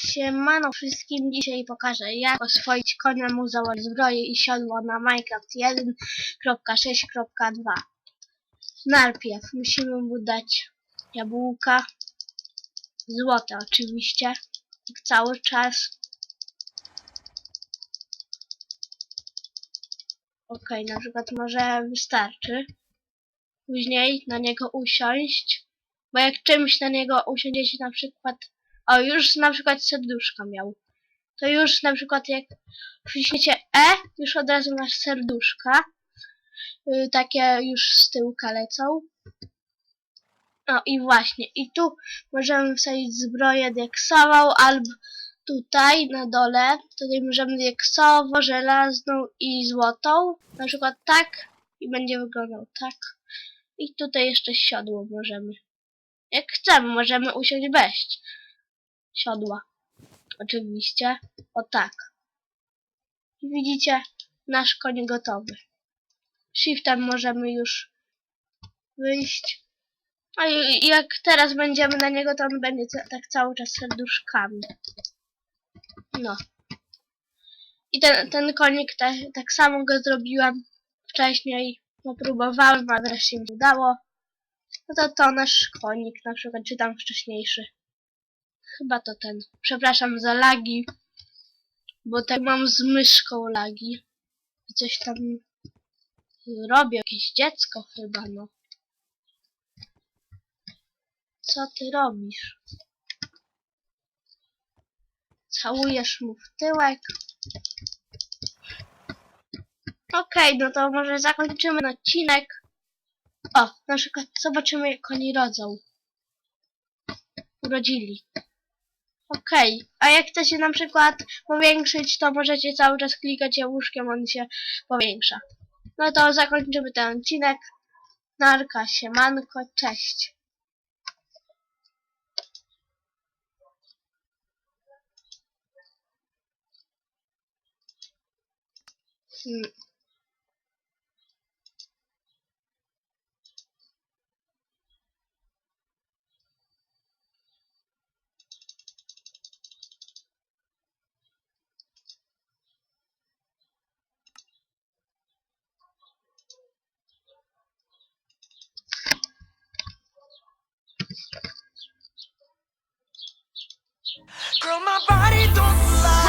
Siemano wszystkim, dzisiaj pokażę jak oswoić konemu założyć zbroję i siodło na Minecraft 1.6.2 Najpierw musimy mu dać jabłka, złote oczywiście, jak cały czas. Okej, na przykład może wystarczy. Później na niego usiąść, bo jak czymś na niego usiądziecie na przykład o, już na przykład serduszka miał. To już na przykład jak wciśniecie E, już od razu masz serduszka. Y, takie już z tyłka lecą. No i właśnie, i tu możemy wsadzić zbroję diaksową, albo tutaj na dole, tutaj możemy diaksową, żelazną i złotą. Na przykład tak i będzie wyglądał tak. I tutaj jeszcze siodło możemy. Jak chcemy, możemy usiąść bez siodła. Oczywiście. O tak. Widzicie, nasz koń gotowy. Shiftem możemy już wyjść. A jak teraz będziemy na niego, to on będzie tak cały czas serduszkami. No. I ten, ten konik te, tak samo go zrobiłam wcześniej. No próbowałem, a wreszcie mi się udało. No to to nasz konik na przykład, czy tam wcześniejszy. Chyba to ten. Przepraszam za lagi. Bo tak mam z myszką lagi. I coś tam robię. Jakieś dziecko chyba, no. Co ty robisz? Całujesz mu w tyłek. Okej, no to może zakończymy odcinek. O, na przykład zobaczymy jak oni rodzą. Urodzili. Okej, a jak chcecie na przykład powiększyć, to możecie cały czas klikać łóżkiem, on się powiększa. No to zakończymy ten odcinek. Narka, siemanko, cześć. Hmm. Girl, my body don't lie.